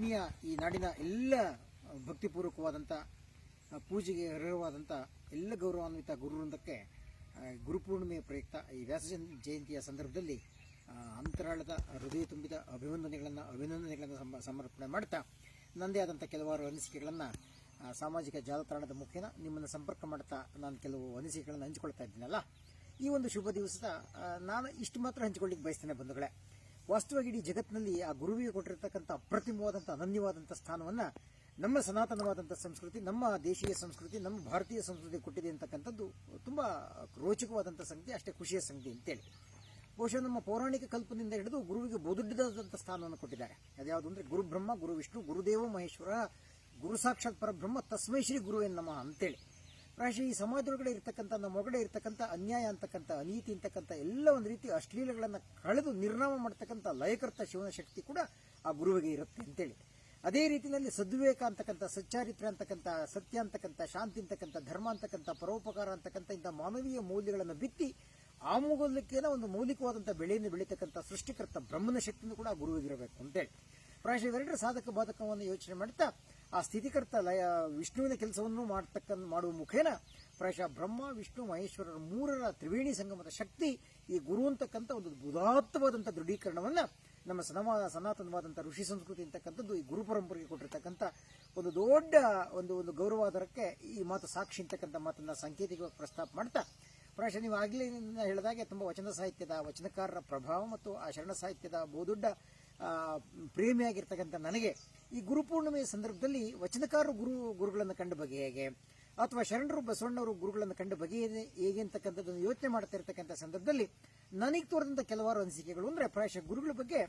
ನಾಡಿನ ಎಲ್ಲ ಭಕ್ತಿಪೂರ್ವಕವಾದಂಥ ಪೂಜೆಗೆ ಅರ್ಹವಾದಂಥ ಎಲ್ಲ ಗೌರವಾನ್ವಿತ ಗುರುವೃಂದಕ್ಕೆ ಗುರುಪೂರ್ಣಿಮೆ ಪ್ರಯುಕ್ತ ಈ ವ್ಯಾಸ ಜಯಂತಿಯ ಸಂದರ್ಭದಲ್ಲಿ ಅಂತರಾಳದ ಹೃದಯ ತುಂಬಿದ ಅಭಿನಂದನೆಗಳನ್ನು ಅಭಿನಂದನೆಗಳನ್ನು ಸಮ- ಸಮರ್ಪಣೆ ಮಾಡ್ತಾ ನನ್ನದೇ ಆದಂಥ ಕೆಲವಾರು ಅನಿಸಿಕೆಗಳನ್ನು ಸಾಮಾಜಿಕ ಜಾಲತಾಣದ ಮುಖೇನ ನಿಮ್ಮನ್ನು ಸಂಪರ್ಕ ಮಾಡ್ತಾ ನಾನು ಕೆಲವು ಅನಿಸಿಕೆಗಳನ್ನು ಹಂಚಿಕೊಳ್ತಾ ಇದ್ದೀನಲ್ಲ. ಈ ಒಂದು ಶುಭ ದಿವಸದ ನಾನು ಇಷ್ಟು ಮಾತ್ರ ಹಂಚಿಕೊಳ್ಳಿಕ್ಕೆ ಬಯಸ್ತೇನೆ ಬಂಧುಗಳೇ. ವಾಸ್ತವವಾಗಿ ಇಡೀ ಜಗತ್ತಿನಲ್ಲಿ ಆ ಗುರುವಿಗೆ ಕೊಟ್ಟಿರತಕ್ಕಂಥ ಅಪ್ರತಿಮವಾದಂಥ ಅನನ್ಯವಾದಂಥ ಸ್ಥಾನವನ್ನು ನಮ್ಮ ಸನಾತನವಾದಂಥ ಸಂಸ್ಕೃತಿ, ನಮ್ಮ ದೇಶೀಯ ಸಂಸ್ಕೃತಿ, ನಮ್ಮ ಭಾರತೀಯ ಸಂಸ್ಕೃತಿ ಕೊಟ್ಟಿದೆ ಅಂತಕ್ಕಂಥದ್ದು ತುಂಬ ರೋಚಕವಾದಂಥ ಸಂಗತಿ, ಅಷ್ಟೇ ಖುಷಿಯ ಸಂಗತಿ ಅಂತೇಳಿ. ಬಹುಶಃ ನಮ್ಮ ಪೌರಾಣಿಕ ಕಲ್ಪನೆಯಿಂದ ಹಿಡಿದು ಗುರುವಿಗೆ ಬಹುದೊಡ್ಡದಾದಂಥ ಸ್ಥಾನವನ್ನು ಕೊಟ್ಟಿದ್ದಾರೆ. ಅದ್ಯಾವುದು ಅಂದರೆ ಗುರುಬ್ರಹ್ಮ ಗುರು ವಿಷ್ಣು ಗುರುದೇವ, ಮಹೇಶ್ವರ, ಗುರು ಸಾಕ್ಷಾತ್ ಪರಬ್ರಹ್ಮ, ತಸ್ಮೈ ಶ್ರೀ ಗುರುವೇ ನಮಃ ಅಂತೇಳಿ. ಪ್ರಾಯಶಃ ಈ ಸಮಾಜದೊಳಗಡೆ ಇರ್ತಕ್ಕಂಥ, ನಮ್ಮ ಒಳಗಡೆ ಇರ್ತಕ್ಕಂಥ ಅನ್ಯಾಯ ಅಂತಕ್ಕಂಥ, ಅನೀತಿ ಅಂತಕ್ಕಂಥ ಎಲ್ಲ ಒಂದು ರೀತಿ ಅಶ್ಲೀಲಗಳನ್ನು ಕಳೆದು ನಿರ್ನಾಮ ಮಾಡ್ತಕ್ಕಂಥ ಲಯಕರ್ತ ಶಿವನ ಶಕ್ತಿ ಕೂಡ ಆ ಗುರುವಿಗೆ ಇರುತ್ತೆ ಅಂತೇಳಿ. ಅದೇ ರೀತಿಯಲ್ಲಿ ಸದ್ವಿವೇಕ ಅಂತಕ್ಕಂಥ ಸಚ್ಚಾರಿತ್ರ ಅಂತಕ್ಕಂಥ, ಸತ್ಯ ಅಂತಕ್ಕಂಥ, ಶಾಂತಿ ಅಂತಕ್ಕಂಥ, ಧರ್ಮ ಅಂತಕ್ಕಂಥ, ಪರೋಪಕಾರ ಅಂತಕ್ಕಂಥ ಇಂಥ ಮಾನವೀಯ ಮೌಲ್ಯಗಳನ್ನು ಬಿತ್ತಿ ಆ ಮೂಲಕೇನ ಒಂದು ಮೌಲಿಕವಾದಂಥ ಬೆಳೆಯನ್ನು ಬೆಳೀತಕ್ಕಂಥ ಸೃಷ್ಟಿಕರ್ತ ಬ್ರಹ್ಮನ ಶಕ್ತಿನೂ ಕೂಡ ಗುರುವಿಗಿರಬೇಕು ಅಂತೇಳಿ. ಪ್ರಾಯಶಃ ಇವೆರಡರ ಸಾಧಕ, ಬಾಧಕವನ್ನು ಯೋಚನೆ ಮಾಡ್ತಾ ಆ ಸ್ಥಿತಿಕರ್ತ ಲಯ ವಿಷ್ಣುವಿನ ಕೆಲಸವನ್ನು ಮಾಡತಕ್ಕ ಮಾಡುವ ಮುಖೇನ ಪ್ರಾಯಶಃ ಬ್ರಹ್ಮ, ವಿಷ್ಣು, ಮಹೇಶ್ವರರ ಮೂರರ ತ್ರಿವೇಣಿ ಸಂಗಮದ ಶಕ್ತಿ ಈ ಗುರು ಅಂತಕ್ಕಂಥ ಒಂದು ಉದಾತ್ತವಾದಂಥ ದೃಢೀಕರಣವನ್ನು ನಮ್ಮ ಸನವಾದ ಸನಾತನವಾದಂಥ ಋಷಿ ಸಂಸ್ಕೃತಿ ಅಂತಕ್ಕಂಥದ್ದು ಈ ಗುರು ಪರಂಪರೆಗೆ ಕೊಟ್ಟಿರ್ತಕ್ಕಂಥ ಒಂದು ದೊಡ್ಡ ಒಂದು ಒಂದು ಗೌರವಾಧಾರಕ್ಕೆ ಈ ಮಾತು ಸಾಕ್ಷಿ ಅಂತಕ್ಕಂಥ ಮಾತನ್ನ ಸಾಂಕೇತಿಕವಾಗಿ ಪ್ರಸ್ತಾಪ ಮಾಡ್ತಾ, ಪ್ರಾಯಶಃ ನೀವು ಆಗಲೇ ಹೇಳಿದಾಗೆ ತುಂಬ ವಚನ ಸಾಹಿತ್ಯದ ವಚನಕಾರರ ಪ್ರಭಾವ ಮತ್ತು ಆ ಶರಣ ಸಾಹಿತ್ಯದ ಬಹುದೊಡ್ಡ ಪ್ರೇಮಿಯಾಗಿರ್ತಕ್ಕಂಥ ನನಗೆ ಈ ಗುರುಪೂರ್ಣಿಮೆಯ ಸಂದರ್ಭದಲ್ಲಿ ವಚನಕಾರರು ಗುರು, ಗುರುಗಳನ್ನು ಕಂಡ ಬಗೆ ಹೇಗೆ? ಅಥವಾ ಶರಣರು ಬಸವಣ್ಣವರು ಗುರುಗಳನ್ನು ಕಂಡ ಬಗೆ ಹೇಗೆ ಅಂತಕ್ಕಂಥದ್ದನ್ನು ಯೋಚನೆ ಮಾಡ್ತಾ ಇರ್ತಕ್ಕಂಥ ಸಂದರ್ಭದಲ್ಲಿ ನನಗೆ ತೋರಿದಂಥ ಕೆಲವಾರು ಅನಿಸಿಕೆಗಳು ಅಂದರೆ ಪ್ರಾಯಶಃ ಗುರುಗಳ ಬಗ್ಗೆ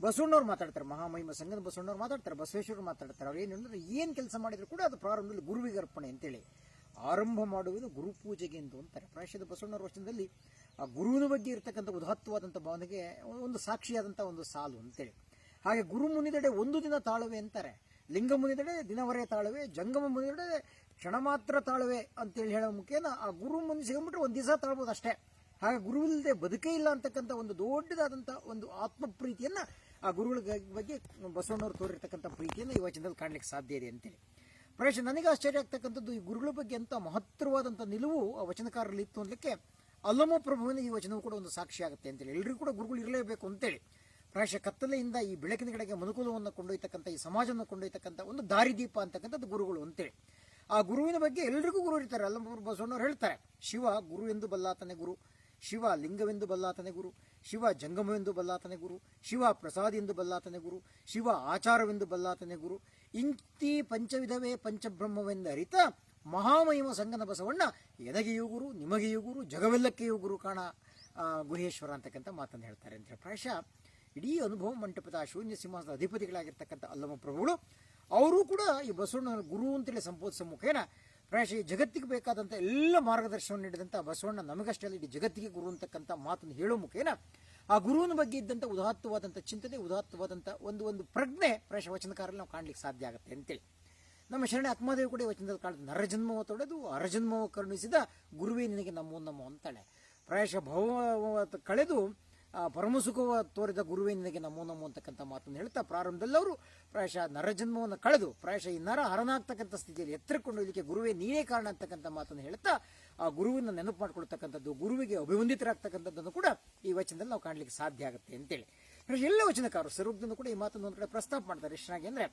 ಬಸವಣ್ಣವ್ರು ಮಾತಾಡ್ತಾರೆ. ಮಹಾಮಹಿಮ ಸಂಘದ ಬಸವಣ್ಣವ್ರು ಮಾತಾಡ್ತಾರೆ, ಬಸವೇಶ್ವರರು ಮಾತಾಡ್ತಾರೆ. ಅವ್ರು ಏನು ಅಂದರೆ ಏನು ಕೆಲಸ ಮಾಡಿದ್ರು ಕೂಡ ಅದು ಪ್ರಾರಂಭದಲ್ಲಿ ಗುರುವಿಗೆ ಅರ್ಪಣೆ ಅಂತೇಳಿ. ಆರಂಭ ಮಾಡುವುದು ಗುರುಪೂಜೆಗೆ ಎಂದು ಅಂತಾರೆ. ಪ್ರಾಯಶಃ ಬಸವಣ್ಣವ್ರ ವಚನದಲ್ಲಿ ಗುರುವಿನ ಬಗ್ಗೆ ಇರತಕ್ಕಂಥ ಉದಾತ್ತವಾದಂಥ ಭಾವನೆಗೆ ಒಂದು ಸಾಕ್ಷಿಯಾದಂಥ ಒಂದು ಸಾಲು ಅಂತೇಳಿ. ಹಾಗೆ ಗುರು ಮುನಿದೆಡೆ ಒಂದು ದಿನ ತಾಳುವೆ ಅಂತಾರೆ. ಲಿಂಗ ಮುನಿದೆಡೆ ದಿನವರೇ ತಾಳುವೆ, ಜಂಗಮ ಮುನಿದೆಡೆ ಕ್ಷಣ ಮಾತ್ರ ತಾಳುವೆ ಅಂತೇಳಿ ಹೇಳೋ ಮುಖೇನ ಆ ಗುರು ಮುನಿ ಸಿಗಬಿಟ್ರೆ ಒಂದು ದಿವಸ ತಾಳ್ಬೋದು ಅಷ್ಟೇ. ಹಾಗೆ ಗುರುವಿಲ್ಲದೆ ಬದುಕೇ ಇಲ್ಲ ಅಂತಕ್ಕಂಥ ಒಂದು ದೊಡ್ಡದಾದಂಥ ಒಂದು ಆತ್ಮ ಪ್ರೀತಿಯನ್ನು ಆ ಗುರುಗಳ ಬಗ್ಗೆ ಬಸವಣ್ಣವರು ತೋರಿರ್ತಕ್ಕಂಥ ಪ್ರೀತಿಯನ್ನು ಈ ವಚನದಲ್ಲಿ ಕಾಣಲಿಕ್ಕೆ ಸಾಧ್ಯ ಇದೆ ಅಂತೇಳಿ. ಪ್ರವೇಶ ನನಗೆ ಆಶ್ಚರ್ಯ ಆಗ್ತಕ್ಕಂಥದ್ದು ಈ ಗುರುಗಳ ಬಗ್ಗೆ ಅಂತ ಮಹತ್ತರವಾದಂಥ ನಿಲುವು ಆ ವಚನಕಾರರಲ್ಲಿ ಇತ್ತು ಅನ್ಲಿಕ್ಕೆ ಅಲ್ಲಮ ಪ್ರಭುವಿನ ಈ ವಚನವು ಕೂಡ ಒಂದು ಸಾಕ್ಷಿ ಆಗುತ್ತೆ ಅಂತೇಳಿ. ಎಲ್ಲರಿಗೂ ಕೂಡ ಗುರುಗಳು ಇರಲೇಬೇಕು ಅಂತೇಳಿ. ಪ್ರಾಯಶಃ ಕತ್ತಲೆಯಿಂದ ಈ ಬೆಳಕಿನ ಕಡೆಗೆ ಮನುಕುಲವನ್ನು ಕೊಂಡೊಯ್ತಕ್ಕಂಥ, ಈ ಸಮಾಜವನ್ನು ಕೊಂಡೊಯ್ತಕ್ಕಂಥ ಒಂದು ದಾರಿದೀಪ ಅಂತಕ್ಕಂಥದ್ದು ಗುರುಗಳು ಅಂತೇಳಿ. ಆ ಗುರುವಿನ ಬಗ್ಗೆ ಎಲ್ರಿಗೂ ಗುರು ಇರ್ತಾರೆ. ಅಲ್ಲಮ್ಮ ಬಸವಣ್ಣವ್ರು ಹೇಳ್ತಾರೆ, ಶಿವ ಗುರು ಎಂದು ಬಲ್ಲಾತನೆ ಗುರು, ಶಿವ ಲಿಂಗವೆಂದು ಬಲ್ಲಾತನೆ ಗುರು, ಶಿವ ಜಂಗಮವೆಂದು ಬಲ್ಲಾತನೆ ಗುರು, ಶಿವ ಪ್ರಸಾದ್ ಎಂದು ಬಲ್ಲಾತನೆ ಗುರು, ಶಿವ ಆಚಾರವೆಂದು ಬಲ್ಲಾತನೆ ಗುರು, ಇಂತಿ ಪಂಚವಿಧವೇ ಪಂಚಬ್ರಹ್ಮವೆಂದು ಅರಿತ ಮಹಾಮಹಿಮ ಸಂಗನ ಬಸವಣ್ಣ ಎನಗೆಯೂ ಗುರು, ನಿಮಗೆಯೂ ಗುರು, ಜಗವೆಲ್ಲಕ್ಕೆಯೂ ಗುರು ಕಾಣ ಗುಹೇಶ್ವರ ಅಂತಕ್ಕಂಥ ಮಾತನ್ನು ಹೇಳ್ತಾರೆ. ಅಂತ ಪ್ರಾಯಶಃ ಇಡೀ ಅನುಭವ ಮಂಟಪದ ಶೂನ್ಯ ಸಿಂಹಾಸದ ಅಧಿಪತಿಗಳಾಗಿರ್ತಕ್ಕಂಥ ಅಲ್ಲಮ ಪ್ರಭುಗಳು, ಅವರು ಕೂಡ ಈ ಬಸವಣ್ಣನ ಗುರು ಅಂತೇಳಿ ಸಂಬೋಧಿಸೋ ಮುಖೇನ ಪ್ರಾಯಶಃ ಈ ಜಗತ್ತಿಗೆ ಬೇಕಾದಂಥ ಎಲ್ಲ ಮಾರ್ಗದರ್ಶನವನ್ನು ನೀಡಿದಂಥ ಬಸವಣ್ಣ ನಮಗಷ್ಟೇ ಅಲ್ಲ ಇಡೀ ಜಗತ್ತಿಗೆ ಗುರು ಅಂತಕ್ಕಂಥ ಮಾತನ್ನು ಹೇಳೋ ಮುಖೇನ ಆ ಗುರುವಿನ ಬಗ್ಗೆ ಇದ್ದಂಥ ಉದಾತ್ತವಾದಂಥ ಚಿಂತನೆ, ಉದಾತ್ತವಾದಂಥ ಒಂದು ಒಂದು ಪ್ರಜ್ಞೆ ಪ್ರಾಯಶಃ ವಚನಕಾರಲ್ಲಿ ನಾವು ಕಾಣಲಿಕ್ಕೆ ಸಾಧ್ಯ ಆಗುತ್ತೆ ಅಂತೇಳಿ. ನಮ್ಮ ಶರಣ ಆತ್ಮದೇವಿ ಕೂಡ ವಚನದಲ್ಲಿ ಕಾಣ್ತದೆ. ನರಜನ್ಮವ ತೊಡೆದು ಅರಜನ್ಮವ ಕರುಣಿಸಿದ ಗುರುವೇ ನಿನಗೆ ನಮೋ ನಮ್ಮ ಅಂತಾಳೆ. ಪ್ರಾಯಶಃ ಭವ ಕಳೆದು ಪರಮಸುಖವ ತೋರಿದ ಗುರುವೇ ನಿನಗೆ ನಮೋ ನಮೋ ಅಂತಕ್ಕಂಥ ಮಾತನ್ನು ಹೇಳ್ತಾ ಪ್ರಾರಂಭದಲ್ಲಿ ಅವರು ಪ್ರಾಯಶಃ ನರಜನ್ಮವನ್ನು ಕಳೆದು, ಪ್ರಾಯಶಃ ಈ ನರ ಹರನಾಗ್ತಕ್ಕಂಥ ಸ್ಥಿತಿಯಲ್ಲಿ ಎತ್ತರಕೊಂಡು ಇದಕ್ಕೆ ಗುರುವೇ ನೀನೇ ಕಾರಣ ಅಂತಕ್ಕಂಥ ಮಾತನ್ನು ಹೇಳ್ತಾ, ಆ ಗುರುವಿನ ನೆನಪು ಮಾಡ್ಕೊಳ್ತಕ್ಕಂಥದ್ದು, ಗುರುವಿಗೆ ಅಭಿವಂದಿತರಾಗ್ತಕ್ಕಂಥದ್ದನ್ನು ಕೂಡ ಈ ವಚನದಲ್ಲಿ ನಾವು ಕಾಣಲಿಕ್ಕೆ ಸಾಧ್ಯ ಆಗುತ್ತೆ ಅಂತೇಳಿ. ಎಲ್ಲ ವಚನಕಾರರು ಸರ್ವಜ್ಞನು ಕೂಡ ಈ ಮಾತನ್ನು ಒಂದು ಕಡೆ ಪ್ರಸ್ತಾಪ ಮಾಡ್ತಾರೆ. ಎಷ್ಟಾಗಿ ಅಂದ್ರೆ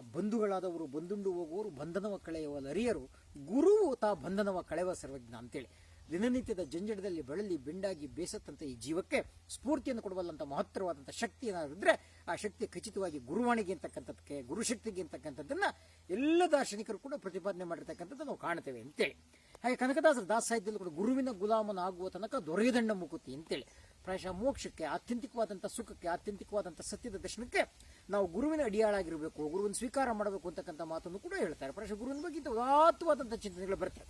ಬಂಧುಗಳಾದವರು, ಬಂದುಂಡು ಹೋಗುವವರು, ಬಂಧನವ ಕಳೆಯುವ ಲರಿಯರು, ಗುರುವು ತಾ ಬಂಧನವ ಕಳೆಯುವ ಸರ್ವಜ್ಞ ಅಂತೇಳಿ. ದಿನನಿತ್ಯದ ಜಂಜಡದಲ್ಲಿ ಬಳಲಿ, ಬೆಂಡಾಗಿ ಬೇಸತ್ತಂತ ಈ ಜೀವಕ್ಕೆ ಸ್ಫೂರ್ತಿಯನ್ನು ಕೊಡುವಲ್ಲಂತ ಮಹತ್ತರವಾದಂಥ ಶಕ್ತಿ ಏನಾದ್ರೆ ಆ ಶಕ್ತಿ ಖಚಿತವಾಗಿ ಗುರುವಾಣಿಗೆ ಅಂತಕ್ಕಂಥದ್ದಕ್ಕೆ ಗುರುಶಕ್ತಿಗೆ ಅಂತಕ್ಕಂಥದ್ದನ್ನ ಎಲ್ಲ ದಾರ್ಶನಿಕರು ಕೂಡ ಪ್ರತಿಪಾದನೆ ಮಾಡಿರ್ತಕ್ಕಂಥದ್ದು ನಾವು ಕಾಣ್ತೇವೆ ಅಂತೇಳಿ. ಹಾಗೆ ಕನಕದಾಸರ ದಾಸ ಸಾಹಿತ್ಯದಲ್ಲಿ ಕೂಡ ಗುರುವಿನ ಗುಲಾಮನ ಆಗುವ ತನಕ ದೊರೆಯದಂಡ ಮುಕುತಿ ಅಂತೇಳಿ. ಪ್ರಾಯಶಃ ಮೋಕ್ಷಕ್ಕೆ ಆತ್ಯಂತಿಕವಾದಂಥ ಸುಖಕ್ಕೆ, ಆತ್ಯಂತಿಕವಾದಂಥ ಸತ್ಯದ ದರ್ಶನಕ್ಕೆ ನಾವು ಗುರುವಿನ ಅಡಿಯಾಳಾಗಿರಬೇಕು. ಗುರುವಿನ ಸ್ವೀಕಾರ ಮಾಡಬೇಕು ಅಂತಕ್ಕಂಥ ಮಾತನ್ನು ಕೂಡ ಹೇಳ್ತಾರೆ. ಪ್ರಾಯಶಃ ಗುರುವಿನ ಬಗ್ಗೆ ಇಂಥ ಉದಾತ್ತವಾದಂಥ ಚಿಂತನೆಗಳು ಬರ್ತವೆ.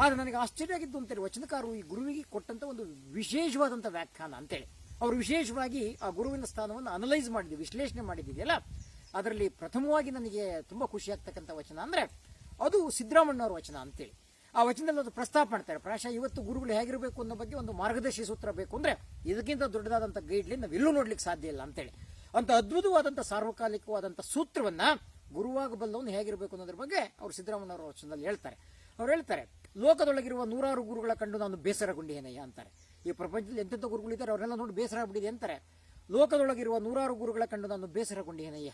ಆದರೆ ನನಗೆ ಆಶ್ಚರ್ಯ ಆಗಿದ್ದು ಅಂತೇಳಿ ವಚನಕಾರರು ಈ ಗುರುವಿಗೆ ಕೊಟ್ಟಂಥ ಒಂದು ವಿಶೇಷವಾದಂಥ ವ್ಯಾಖ್ಯಾನ ಅಂತೇಳಿ. ಅವರು ವಿಶೇಷವಾಗಿ ಆ ಗುರುವಿನ ಸ್ಥಾನವನ್ನು ಅನಲೈಸ್ ಮಾಡಿದ್ವಿ, ವಿಶ್ಲೇಷಣೆ ಮಾಡಿದ್ದಿದೆಯಲ್ಲ ಅದರಲ್ಲಿ ಪ್ರಥಮವಾಗಿ ನನಗೆ ತುಂಬ ಖುಷಿಯಾಗ್ತಕ್ಕಂಥ ವಚನ ಅಂದರೆ ಅದು ಸಿದ್ದರಾಮಣ್ಣವ್ರ ವಚನ ಅಂತೇಳಿ. ಆ ವಚನದಲ್ಲಿ ಅದು ಪ್ರಸ್ತಾಪ ಮಾಡ್ತಾರೆ. ಪ್ರಾಯಶಃ ಇವತ್ತು ಗುರುಗಳು ಹೇಗಿರಬೇಕು ಅನ್ನೋ ಬಗ್ಗೆ ಒಂದು ಮಾರ್ಗದರ್ಶಿ ಸೂತ್ರ ಬೇಕು ಅಂದ್ರೆ ಇದಕ್ಕಿಂತ ದೊಡ್ಡದಾದಂಥ ಗೈಡ್ಲೈನ್ ನಾವು ಎಲ್ಲೂ ನೋಡ್ಲಿಕ್ಕೆ ಸಾಧ್ಯ ಇಲ್ಲ ಅಂತೇಳಿ. ಅಂತ ಅದ್ಭುತವಾದಂಥ ಸಾರ್ವಕಾಲಿಕವಾದಂಥ ಸೂತ್ರವನ್ನ ಗುರುವಾಗಬಲ್ಲವನು ಹೇಗಿರಬೇಕು ಅನ್ನೋದ್ರ ಬಗ್ಗೆ ಅವರು ಸಿದ್ದರಾಮಯ್ಯ ವಚನದಲ್ಲಿ ಹೇಳ್ತಾರೆ. ಅವ್ರು ಹೇಳ್ತಾರೆ, ಲೋಕದೊಳಗಿರುವ ನೂರಾರು ಗುರುಗಳ ಕಂಡು ನಾನು ಬೇಸರಗೊಂಡೇನಯ್ಯ ಅಂತಾರೆ. ಈ ಪ್ರಪಂಚದಲ್ಲಿ ಎಂತೆಂಥ ಗುರುಗಳಿದ್ದಾರೆ ಅವರೆಲ್ಲ ನೋಡಿ ಬೇಸರ ಆಗ್ಬಿಟ್ಟಿದೆ ಅಂತಾರೆ. ಲೋಕದೊಳಗಿರುವ ನೂರಾರು ಗುರುಗಳ ಕಂಡು ನಾನು ಬೇಸರಗೊಂಡಿದ್ದೇನೆಯ್ಯ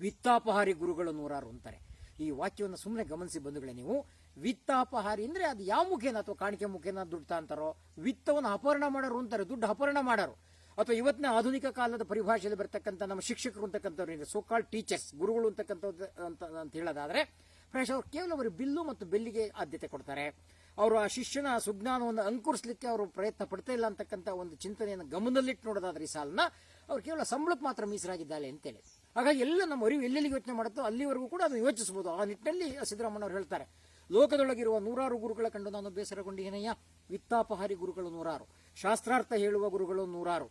ವಿತ್ತಾಪಹಾರಿ ಗುರುಗಳು ನೂರಾರು ಅಂತಾರೆ. ಈ ವಾಕ್ಯವನ್ನು ಸುಮ್ಮನೆ ಗಮನಿಸಿ ಬಂಧುಗಳೇ ನೀವು ವಿತ್ತಾಪಹಾರಿ ಅಂದ್ರೆ ಅದು ಯಾವ ಮುಖೇನ ಅಥವಾ ಕಾಣಿಕೆ ಮುಖೇನ ದುಡ್ಡು ಅಂತಾರೋ, ವಿತ್ತವನ್ನು ಅಪಹರಣ ಮಾಡೋರು ಅಂತಾರೆ, ದುಡ್ಡು ಅಪಹರಣ ಮಾಡೋರು. ಅಥವಾ ಇವತ್ತಿನ ಆಧುನಿಕ ಕಾಲದ ಪರಿಭಾಷೆಯಲ್ಲಿ ಬರ್ತಕ್ಕಂಥ ನಮ್ಮ ಶಿಕ್ಷಕರು ಅಂತಕ್ಕಂಥವ್ರು ಸೋಕಾಲ್ ಟೀಚರ್ಸ್ ಗುರುಗಳು ಅಂತಕ್ಕಂಥದ್ದು ಅಂತ ಹೇಳೋದಾದ್ರೆ ಫ್ರೆಶ್ ಅವ್ರು ಕೇವಲ ಅವರು ಬಿಲ್ಲು ಮತ್ತು ಬೆಲ್ಲಿಗೆ ಆದ್ಯತೆ ಕೊಡ್ತಾರೆ. ಅವರು ಆ ಶಿಷ್ಯನ ಸುಜ್ಞಾನವನ್ನು ಅಂಕುರಿಸಲಿಕ್ಕೆ ಅವರು ಪ್ರಯತ್ನ ಪಡ್ತಾ ಇಲ್ಲ ಅಂತಕ್ಕಂಥ ಒಂದು ಚಿಂತನೆಯನ್ನು ಗಮನದಲ್ಲಿಟ್ಟು ನೋಡೋದಾದ್ರೆ ಈ ಸಾಲನ್ನ ಅವ್ರು ಕೇವಲ ಸಂಬಳಕ್ಕೆ ಮಾತ್ರ ಮೀಸಲಾಗಿದ್ದಾಳೆ ಅಂತೇಳಿ. ಹಾಗಾಗಿ ಎಲ್ಲ ನಮ್ಮ ಅರಿವು ಎಲ್ಲೆಲ್ಲಿ ಯೋಚನೆ ಮಾಡುತ್ತೋ ಅಲ್ಲಿವರೆಗೂ ಕೂಡ ಅದನ್ನು ಯೋಚಿಸಬಹುದು. ಆ ನಿಟ್ಟಿನಲ್ಲಿ ಸಿದ್ದರಾಮಯ್ಯ ಅವರು ಹೇಳ್ತಾರೆ. ಲೋಕದೊಳಗಿರುವ ನೂರಾರು ಗುರುಗಳ ಕಂಡು ನಾನು ಬೇಸರಗೊಂಡಿದ್ದೇನೆಯ? ವಿತ್ತಾಪಹಾರಿ ಗುರುಗಳು ನೂರಾರು. ಶಾಸ್ತ್ರಾರ್ಥ ಹೇಳುವ ಗುರುಗಳು ನೂರಾರು.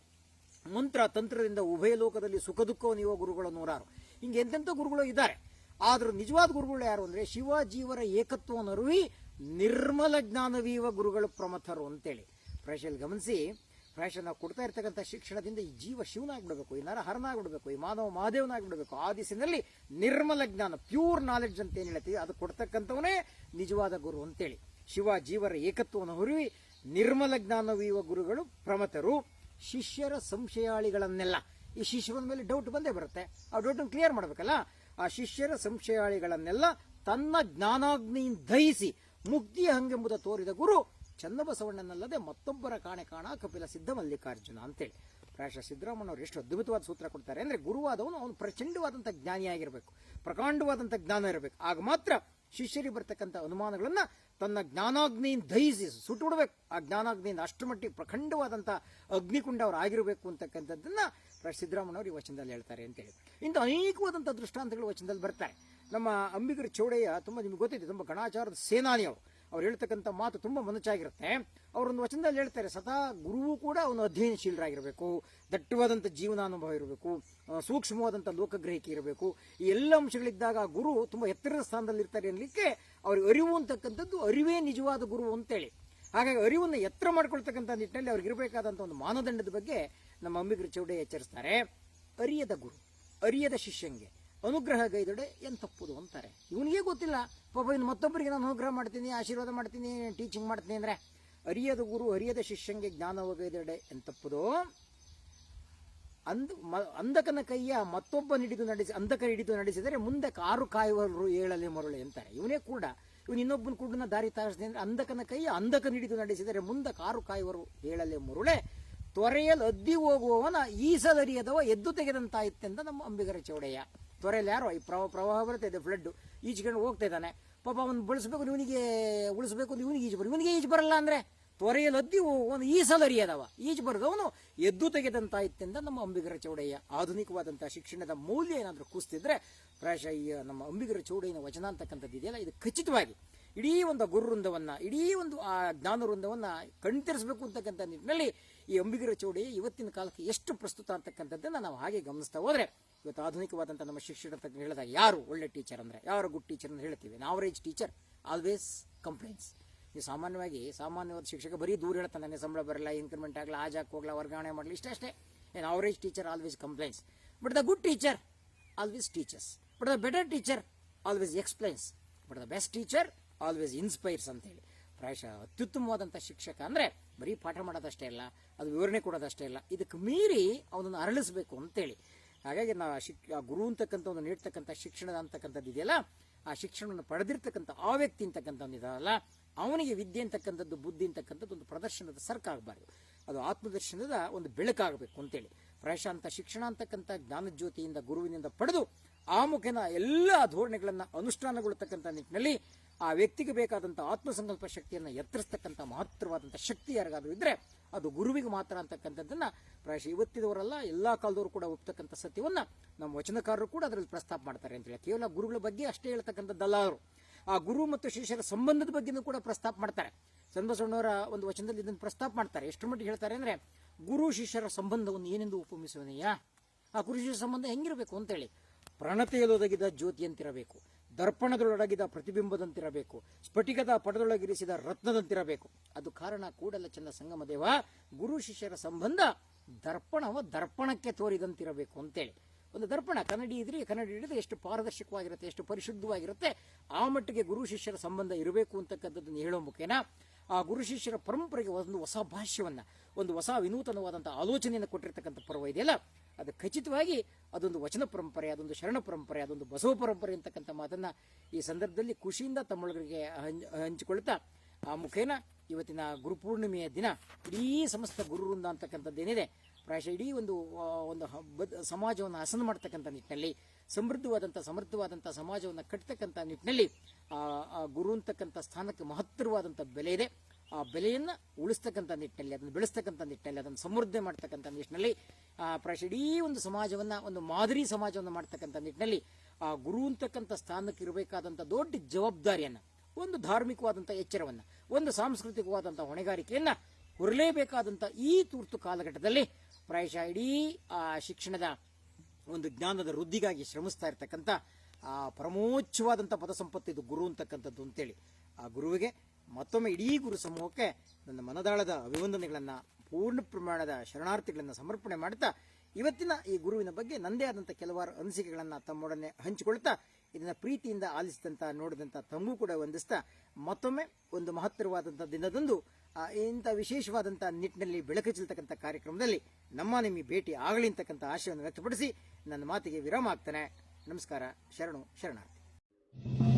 ಮಂತ್ರ, ತಂತ್ರದಿಂದ ಉಭಯ ಲೋಕದಲ್ಲಿ ಸುಖ ನೀವ ಗುರುಗಳು ನೂರಾರು. ಹಿಂಗೆ ಎಂತೆಂಥ ಗುರುಗಳು ಇದ್ದಾರೆ? ಆದರೂ ನಿಜವಾದ ಗುರುಗಳು ಯಾರು ಅಂದರೆ ಶಿವ ಜೀವರ ಏಕತ್ವವನ್ನು ನಿರ್ಮಲ ಜ್ಞಾನವೀವ ಗುರುಗಳು ಪ್ರಮಥರು ಅಂತೇಳಿ. ಪ್ರಶಲ್ ಗಮನಿಸಿ ಫ್ರೆಶ್ ನಾವು ಕೊಡ್ತಾ ಇರ್ತಕ್ಕಂಥ ಶಿಕ್ಷಣದಿಂದ ಈ ಜೀವ ಶಿವನಾಗ್ಬಿಡ್ಬೇಕು, ಈ ನರ ಹರನಾಗ್ಬಿಡ್ಬೇಕು, ಈ ಮಾನವ ಮಹಾದೇವನಾಗ್ಬಿಡ್ಬೇಕು. ಆ ದಿಸಿನಲ್ಲಿ ನಿರ್ಮಲ ಜ್ಞಾನ ಪ್ಯೂರ್ ನಾಲೆಡ್ಜ್ ಅಂತ ಏನು ಹೇಳ್ತೀವಿ, ಅದು ಕೊಡ್ತಕ್ಕಂಥವನೇ ನಿಜವಾದ ಗುರು ಅಂತೇಳಿ. ಶಿವ ಜೀವರ ಏಕತ್ವವನ್ನು ಹುರಿವಿ, ನಿರ್ಮಲ ಜ್ಞಾನವೀವ ಗುರುಗಳು ಪ್ರಮತರು, ಶಿಷ್ಯರ ಸಂಶಯಾಳಿಗಳನ್ನೆಲ್ಲ. ಈ ಶಿಷ್ಯರ ಮೇಲೆ ಡೌಟ್ ಬಂದೇ ಬರುತ್ತೆ. ಆ ಡೌಟ್ ಕ್ಲಿಯರ್ ಮಾಡ್ಬೇಕಲ್ಲ? ಆ ಶಿಷ್ಯರ ಸಂಶಯಾಳಿಗಳನ್ನೆಲ್ಲ ತನ್ನ ಜ್ಞಾನಾಗ್ನಿಯಿಂದ ದಹಿಸಿ ಮುಕ್ತಿಯ ಹಂಗೆಂಬುದ ತೋರಿದ ಗುರು ಚನ್ನಬಸವಣ್ಣನಲ್ಲದೆ ಮತ್ತೊಬ್ಬರ ಕಾಣೆ ಕಾಣ ಕಪಿಲ ಸಿದ್ಧ ಮಲ್ಲಿಕಾರ್ಜುನ ಅಂತೇಳಿ. ಪ್ರಾಯಶಃ ಸಿದ್ದರಾಮಯ್ಯವರು ಎಷ್ಟು ಅದ್ಭುತವಾದ ಸೂತ್ರ ಕೊಡ್ತಾರೆ ಅಂದರೆ ಗುರುವಾದವನು ಅವನು ಪ್ರಚಂಡವಾದಂಥ ಜ್ಞಾನಿಯಾಗಿರಬೇಕು, ಪ್ರಕಾಂಡವಾದಂಥ ಜ್ಞಾನ ಇರಬೇಕು. ಆಗ ಮಾತ್ರ ಶಿಷ್ಯರಿಗೆ ಬರ್ತಕ್ಕಂಥ ಅನುಮಾನಗಳನ್ನು ತನ್ನ ಜ್ಞಾನಾಗ್ನಿಯಿಂದ ದಹಿಸಿ ಸುಟ್ಟುಬಿಡ್ಬೇಕು ಆ ಜ್ಞಾನಾಗ್ನಿಯಿಂದ ಅಷ್ಟು ಮಟ್ಟಿಗೆ ಪ್ರಖಂಡವಾದಂಥ ಅಗ್ನಿಕುಂಡ ಅವ್ರು ಆಗಿರಬೇಕು ಅಂತಕ್ಕಂಥದ್ದನ್ನು ಪ್ರಾಯ ಸಿದ್ದರಾಮಯ್ಯವರು ಈ ವಚನದಲ್ಲಿ ಹೇಳ್ತಾರೆ ಅಂತೇಳಿ. ಇಂಥ ಅನೇಕವಾದಂಥ ದೃಷ್ಟಾಂತಗಳು ವಚನದಲ್ಲಿ ಬರ್ತಾರೆ. ನಮ್ಮ ಅಂಬಿಗರ ಚೌಡಯ್ಯ, ತುಂಬ ನಿಮ್ಗೆ ಗೊತ್ತಿದೆ, ತುಂಬ ಗಣಾಚಾರದ ಸೇನಾನಿ ಅವರು. ಅವ್ರು ಹೇಳ್ತಕ್ಕಂಥ ಮಾತು ತುಂಬ ಮನಚಾಗಿರುತ್ತೆ. ಅವರೊಂದು ವಚನದಲ್ಲಿ ಹೇಳ್ತಾರೆ, ಸದಾ ಗುರುವು ಕೂಡ ಅವನು ಅಧ್ಯಯನಶೀಲರಾಗಿರಬೇಕು, ದಟ್ಟವಾದಂಥ ಜೀವನಾನುಭವ ಇರಬೇಕು ಸೂಕ್ಷ್ಮವಾದಂಥ ಲೋಕಗ್ರಹಿಕೆ ಇರಬೇಕು. ಈ ಎಲ್ಲ ಅಂಶಗಳಿದ್ದಾಗ ಗುರು ತುಂಬ ಎತ್ತರದ ಸ್ಥಾನದಲ್ಲಿರ್ತಾರೆ ಅನ್ನಲಿಕ್ಕೆ ಅವ್ರಿಗೆ ಅರಿವು ಅಂತಕ್ಕಂಥದ್ದು ಅರಿವೇ ನಿಜವಾದ ಗುರು ಅಂತೇಳಿ. ಹಾಗಾಗಿ ಅರಿವನ್ನು ಎತ್ತರ ಮಾಡ್ಕೊಳ್ತಕ್ಕಂಥ ನಿಟ್ಟಿನಲ್ಲಿ ಅವ್ರಿಗೆ ಇರಬೇಕಾದಂಥ ಒಂದು ಮಾನದಂಡದ ಬಗ್ಗೆ ನಮ್ಮ ಅಂಬಿಗರ ಚೌಡೆ ಎಚ್ಚರಿಸ್ತಾರೆ. ಅರಿಯದ ಗುರು, ಅರಿಯದ ಶಿಷ್ಯಂಗೆ ಅನುಗ್ರಹ ಗೈದೊಡೆ ಏನು ತಪ್ಪುದು ಅಂತಾರೆ. ಇವನಿಗೆ ಗೊತ್ತಿಲ್ಲ, ಪಾಪ ಇನ್ನು ಮತ್ತೊಬ್ಬರಿಗೆ ನಾನು ಅನುಗ್ರಹ ಮಾಡ್ತೀನಿ, ಆಶೀರ್ವಾದ ಮಾಡ್ತೀನಿ ಟೀಚಿಂಗ್ ಮಾಡ್ತೀನಿ ಅಂದರೆ ಅರಿಯದ ಗುರು, ಅರಿಯದ ಶಿಷ್ಯಂಗೆ ಜ್ಞಾನವ ಗೈದೊಡೆ ಏನು ತಪ್ಪುದು? ಅಂದ್ ಮ- ಅಂಧಕನ ಕೈಯ ಮತ್ತೊಬ್ಬ ಹಿಡಿದು ನಡೆಸಿ ಅಂಧಕ ಹಿಡಿದು ನಡೆಸಿದರೆ ಮುಂದೆ ಕಾರು ಕಾಯುವರು ಏಳಲೆ ಮರುಳೆ ಅಂತಾರೆ. ಇವನೇ ಕೂಡ, ಇವನು ಇನ್ನೊಬ್ಬನ ಕೂಡನ ದಾರಿ ತಾರಿಸ್ತೀನಿ ಅಂದರೆ ಅಂಧಕನ ಕೈಯ ಅಂಧಕನ ಹಿಡಿದು ನಡೆಸಿದರೆ ಮುಂದೆ ಕಾರು ಕಾಯುವರು ಏಳಲೆ ಮರುಳೆ ತೊರೆಯಲ್ಲಿ ಅದ್ದಿ ಹೋಗುವವನ ಈಸಲರಿಯದವ ಎದ್ದು ತೆಗೆದಂತಾಯಿತೆಂದ ನಮ್ಮ ಅಂಬಿಗರ ಚೌಡಯ್ಯ. ತೊರೆಯಲ್ಲಿ ಯಾರೋ? ಈ ಪ್ರವಾಹ ಪ್ರವಾಹ ಬರುತ್ತೆ, ಇದೆ ಫ್ಲಡ್ಡು ಈಜ್ಕೊಂಡು ಹೋಗ್ತಾ ಇದ್ದಾನೆ. ಪಾಪ ಅವ್ನು ಬಳಸಬೇಕು, ಇವನಿಗೆ ಉಳಿಸ್ಬೇಕು ಅಂತ ಇವನಿಗೆ ಈಜು ಬರೋ, ಇವನಿಗೆ ಈಜು ಬರಲ್ಲ ಅಂದ್ರೆ ತೊರೆಯಲ್ಲಿ ಅದ್ದಿ ಹೋಗುವವನು ಈಸಲರಿಯದವ ಈಜು ಬರೆದವನು ಎದ್ದು ತೆಗೆದಂತಾಯಿತೆಂದ ನಮ್ಮ ಅಂಬಿಗರ ಚೌಡಯ್ಯ. ಆಧುನಿಕವಾದಂಥ ಶಿಕ್ಷಣದ ಮೌಲ್ಯ ಏನಾದರೂ ಕುಸ್ತಿದ್ರೆ ಪ್ರಾಯಶಃ ನಮ್ಮ ಅಂಬಿಗರ ಚೌಡಯ್ಯನ ವಚನ ಅಂತಕ್ಕಂಥದ್ದು ಇದೆಯಲ್ಲ, ಇದು ಖಚಿತವಾಗಿ ಇಡೀ ಒಂದು ಗುರುವೃಂದವನ್ನ, ಇಡೀ ಒಂದು ಆ ಜ್ಞಾನ ವೃಂದವನ್ನು ಕಣ್ತರಿಸಬೇಕು ಅಂತಕ್ಕಂಥ ನಿಟ್ಟಿನಲ್ಲಿ ಈ ಅಂಬಿಗರ ಚೌಡಿ ಇವತ್ತಿನ ಕಾಲಕ್ಕೆ ಎಷ್ಟು ಪ್ರಸ್ತುತ ಅಂತಕ್ಕಂಥದ್ದನ್ನು ನಾವು ಹಾಗೆ ಗಮನಿಸ್ತಾ ಹೋದರೆ, ಇವತ್ತು ಆಧುನಿಕವಾದಂಥ ನಮ್ಮ ಶಿಕ್ಷಣ ತಜ್ಞರು ಹೇಳಿದಾಗ ಯಾರು ಒಳ್ಳೆ ಟೀಚರ್ ಅಂದರೆ, ಯಾರು ಗುಡ್ ಟೀಚರ್ ಅಂತ ಹೇಳ್ತೀವಿ. ಆವರೇಜ್ ಟೀಚರ್ ಆಲ್ವೇಸ್ ಕಂಪ್ಲೇಂಟ್ಸ್ ನೀವು ಸಾಮಾನ್ಯವಾಗಿ ಸಾಮಾನ್ಯವಾದ ಶಿಕ್ಷಕ ಬರೀ ದೂರ ಹೇಳ್ತಾನೆ ನನಗೆ ಸಂಬಳ ಬರಲ್ಲ ಇನ್ಕ್ರಿಮೆಂಟ್ ಆಗಲ್ಲ ಆಜಾಕ್ ಹೋಗ್ಲಾ, ವರ್ಗಾವಣೆ ಮಾಡಲಿ, ಇಷ್ಟೇ ಅಷ್ಟೇ. ಏನು average teacher always complaints but the good teacher always teachers but the better teacher always explains but the best teacher always inspires ಅಂತೇಳಿ. ಪ್ರಾಯಶಃ ಅತ್ಯುತ್ತಮವಾದಂಥ ಶಿಕ್ಷಕ ಅಂದ್ರೆ ಬರೀ ಪಾಠ ಮಾಡೋದಷ್ಟೇ ಇಲ್ಲ ಅದು ವಿವರಣೆ ಕೊಡೋದಷ್ಟೇ ಇಲ್ಲ ಇದಕ್ಕೆ ಮೀರಿ ಅವನನ್ನು ಅರಳಿಸಬೇಕು ಅಂತೇಳಿ. ಹಾಗಾಗಿ ನಾವು ಶಿಕ್ ಗುರು ಅಂತಕ್ಕಂಥ ಒಂದು ನೀಡ್ತಕ್ಕಂಥ ಶಿಕ್ಷಣ ಅಂತಕ್ಕಂಥದ್ದು ಇದೆಯಲ್ಲ, ಆ ಶಿಕ್ಷಣವನ್ನು ಪಡೆದಿರ್ತಕ್ಕಂಥ ಆ ವ್ಯಕ್ತಿ ಅಂತಕ್ಕಂಥದ್ದು ಇದಲ್ಲ ಅವನಿಗೆ ವಿದ್ಯೆ ಅಂತಕ್ಕಂಥದ್ದು, ಬುದ್ಧಿ ಅಂತಕ್ಕಂಥದ್ದು ಒಂದು ಪ್ರದರ್ಶನದ ಸರ್ಕಾಗಬಾರ್ದು ಅದು ಆತ್ಮದರ್ಶನದ ಒಂದು ಬೆಳಕಾಗಬೇಕು ಅಂತೇಳಿ. ಪ್ರಶಾಂತ ಶಿಕ್ಷಣ ಅಂತಕ್ಕಂಥ ಜ್ಞಾನಜ್ಯೋತಿಯಿಂದ ಗುರುವಿನಿಂದ ಪಡೆದು ಆ ಮುಖೇನ ಎಲ್ಲ ಧೋರಣೆಗಳನ್ನು ಅನುಷ್ಠಾನಗೊಳ್ತಕ್ಕಂಥ ನಿಟ್ಟಿನಲ್ಲಿ ಆ ವ್ಯಕ್ತಿಗೆ ಬೇಕಾದಂಥ ಆತ್ಮಸಂಕಲ್ಪ ಶಕ್ತಿಯನ್ನು ಎತ್ತರಿಸ್ತಕ್ಕಂಥ ಮಹತ್ತರವಾದಂಥ ಶಕ್ತಿ ಯಾರಿಗಾದ್ರೂ ಇದ್ರೆ ಅದು ಗುರುವಿಗೆ ಮಾತ್ರ ಅಂತಕ್ಕಂಥದ್ದನ್ನು ಪ್ರಾಯಶಃ ಇವತ್ತಿದವರಲ್ಲ, ಎಲ್ಲಾ ಕಾಲದವರು ಕೂಡ ಒಪ್ತಕ್ಕಂಥ ಸತ್ಯವನ್ನ ನಮ್ಮ ವಚನಕಾರರು ಕೂಡ ಅದರಲ್ಲಿ ಪ್ರಸ್ತಾಪ ಮಾಡ್ತಾರೆ ಅಂತೇಳಿ. ಕೇವಲ ಗುರುಗಳ ಬಗ್ಗೆ ಅಷ್ಟೇ ಹೇಳ್ತಕ್ಕಂಥದ್ದಲ್ಲ ಅವರು. ಆ ಗುರು ಮತ್ತು ಶಿಷ್ಯರ ಸಂಬಂಧದ ಬಗ್ಗೆನೂ ಕೂಡ ಪ್ರಸ್ತಾಪ ಮಾಡ್ತಾರೆ. ಚನ್ನಬಸವಣ್ಣವರ ಒಂದು ವಚನದಲ್ಲಿ ಇದನ್ನು ಪ್ರಸ್ತಾಪ ಮಾಡ್ತಾರೆ. ಎಷ್ಟು ಮಟ್ಟಿಗೆ ಹೇಳ್ತಾರೆ ಅಂದ್ರೆ, ಗುರು ಶಿಷ್ಯರ ಸಂಬಂಧವನ್ನು ಏನೆಂದು ಉಪಮಿಸುವನೆಯಾ ಆ ಗುರು ಶಿಷ್ಯರ ಸಂಬಂಧ ಹೆಂಗಿರಬೇಕು ಅಂತೇಳಿ. ಪ್ರಣತೆಯಲ್ಲೊದಗಿದ ಜ್ಯೋತಿಯಂತಿರಬೇಕು ದರ್ಪಣದೊಳಗಿದ ಪ್ರತಿಬಿಂಬದಂತಿರಬೇಕು. ಸ್ಫಟಿಕದ ಪಟದೊಳಗಿರಿಸಿದ ರತ್ನದಂತಿರಬೇಕು. ಅದು ಕಾರಣ ಕೂಡಲ ಚಂದ ಸಂಗಮ ದೇವ, ಗುರು ಶಿಷ್ಯರ ಸಂಬಂಧ ದರ್ಪಣವ ದರ್ಪಣಕ್ಕೆ ತೋರಿದಂತಿರಬೇಕು ಅಂತೇಳಿ. ಒಂದು ದರ್ಪಣ ಕನ್ನಡಿ ಇದ್ರೆ ಕನ್ನಡಿ ಹಿಡಿದ್ರೆ ಎಷ್ಟು ಪಾರದರ್ಶಕವಾಗಿರುತ್ತೆ, ಎಷ್ಟು ಪರಿಶುದ್ಧವಾಗಿರುತ್ತೆ, ಆ ಮಟ್ಟಿಗೆ ಗುರು ಶಿಷ್ಯರ ಸಂಬಂಧ ಇರಬೇಕು ಅಂತಕ್ಕಂಥದ್ದನ್ನು ಹೇಳೋ ಮುಖೇನ ಆ ಗುರು ಶಿಷ್ಯರ ಪರಂಪರೆಗೆ ಒಂದು ಹೊಸ ಭಾಷ್ಯವನ್ನು, ಒಂದು ಹೊಸ ವಿನೂತನವಾದಂಥ ಆಲೋಚನೆಯನ್ನು ಕೊಟ್ಟಿರ್ತಕ್ಕಂಥ ಪರ್ವ ಇದೆಯಲ್ಲ? ಅದು ಖಚಿತವಾಗಿ ಅದೊಂದು ವಚನ ಪರಂಪರೆ, ಅದೊಂದು ಶರಣ ಪರಂಪರೆ, ಅದೊಂದು ಬಸವ ಪರಂಪರೆ ಅಂತಕ್ಕಂಥ ಮಾತನ್ನ ಈ ಸಂದರ್ಭದಲ್ಲಿ ಖುಷಿಯಿಂದ ತಮ್ಮೊಳಗರಿಗೆ ಹಂಚ್- ಹಂಚಿಕೊಳ್ತಾ ಆ ಮುಖೇನ ಇವತ್ತಿನ ಗುರುಪೂರ್ಣಿಮೆಯ ದಿನ ಇಡೀ ಸಮಸ್ತ ಗುರುವೃಂದ ಅಂತಕ್ಕಂಥದ್ದೇನಿದೆ. ಪ್ರಾಯಶಃ ಇಡೀ ಒಂದು ಒಂದು ಹಬ್ಬದ ಸಮಾಜವನ್ನು ಹಸನ ಮಾಡ್ತಕ್ಕಂಥ ನಿಟ್ಟಿನಲ್ಲಿ, ಸಮೃದ್ಧವಾದಂಥ ಸಮೃದ್ಧವಾದಂಥ ಸಮಾಜವನ್ನು ಕಟ್ಟತಕ್ಕಂಥ ನಿಟ್ಟಿನಲ್ಲಿ, ಆ ಗುರು ಅಂತಕ್ಕಂಥ ಸ್ಥಾನಕ್ಕೆ ಮಹತ್ತರವಾದಂಥ ಬೆಲೆ ಇದೆ. ಆ ಬೆಲೆಯನ್ನು ಉಳಿಸ್ತಕ್ಕಂಥ ನಿಟ್ಟಿನಲ್ಲಿ, ಅದನ್ನು ಬೆಳೆಸ್ತಕ್ಕಂಥ ನಿಟ್ಟಿನಲ್ಲಿ, ಅದನ್ನು ಸಮೃದ್ಧಿ ಮಾಡ್ತಕ್ಕಂಥ ನಿಟ್ಟಿನಲ್ಲಿ ಪ್ರಾಯಶಃ ಇಡೀ ಒಂದು ಸಮಾಜವನ್ನು, ಒಂದು ಮಾದರಿ ಸಮಾಜವನ್ನು ಮಾಡ್ತಕ್ಕಂಥ ನಿಟ್ಟಿನಲ್ಲಿ, ಆ ಗುರು ಅಂತಕ್ಕಂಥ ಸ್ಥಾನಕ್ಕೆ ಇರಬೇಕಾದಂಥ ದೊಡ್ಡ ಜವಾಬ್ದಾರಿಯನ್ನು, ಒಂದು ಧಾರ್ಮಿಕವಾದಂಥ ಎಚ್ಚರವನ್ನು, ಒಂದು ಸಾಂಸ್ಕೃತಿಕವಾದಂಥ ಹೊಣೆಗಾರಿಕೆಯನ್ನು ಹೊರಲೇಬೇಕಾದಂಥ ಈ ತುರ್ತು ಕಾಲಘಟ್ಟದಲ್ಲಿ ಪ್ರಾಯಶಃ ಇಡೀ ಆ, ಶಿಕ್ಷಣದ ಒಂದು ಜ್ಞಾನದ ವೃದ್ಧಿಗಾಗಿ ಶ್ರಮಿಸ್ತಾ ಇರ್ತಕ್ಕಂಥ, ಆ ಪರಮೋಚ್ಚವಾದಂಥ ಪದ ಸಂಪತ್ತು ಇದು ಗುರು ಅಂತಕ್ಕಂಥದ್ದು ಅಂತೇಳಿ. ಆ, ಗುರುವಿಗೆ ಮತ್ತೊಮ್ಮೆ ಇಡೀ ಗುರು ಸಮೂಹಕ್ಕೆ ನನ್ನ ಮನದಾಳದ ಅಭಿವಂದನೆಗಳನ್ನು ಪೂರ್ಣ ಪ್ರಮಾಣದ ಶರಣಾರ್ಥಿಗಳನ್ನು ಸಮರ್ಪಣೆ ಮಾಡ್ತಾ, ಇವತ್ತಿನ ಈ ಗುರುವಿನ ಬಗ್ಗೆ ನಂದೇ ಆದಂಥ ಕೆಲವಾರು ಅನಿಸಿಕೆಗಳನ್ನು ತಮ್ಮೊಡನೆ ಹಂಚಿಕೊಳ್ತಾ, ಇದನ್ನು ಪ್ರೀತಿಯಿಂದ ಆಲಿಸಿದಂಥ, ನೋಡಿದಂಥ ತಮಗೂ ಕೂಡ ವಂದಿಸ್ತಾ, ಮತ್ತೊಮ್ಮೆ ಒಂದು ಮಹತ್ತರವಾದಂಥ ದಿನದಂದು ಇಂಥ ವಿಶೇಷವಾದಂಥ ನಿಟ್ಟಿನಲ್ಲಿ ಬೆಳಕು ಚೆಲ್ತಕ್ಕಂಥ ಕಾರ್ಯಕ್ರಮದಲ್ಲಿ ನಮ್ಮ ನಿಮಗೆ ಭೇಟಿ ಆಗಲಿ ಅಂತಕ್ಕಂಥ ಆಶಯವನ್ನು ವ್ಯಕ್ತಪಡಿಸಿ ನನ್ನ ಮಾತಿಗೆ ವಿರಾಮ ಆಗ್ತಾನೆ ನಮಸ್ಕಾರ. ಶರಣು, ಶರಣಾರ್ಥಿ.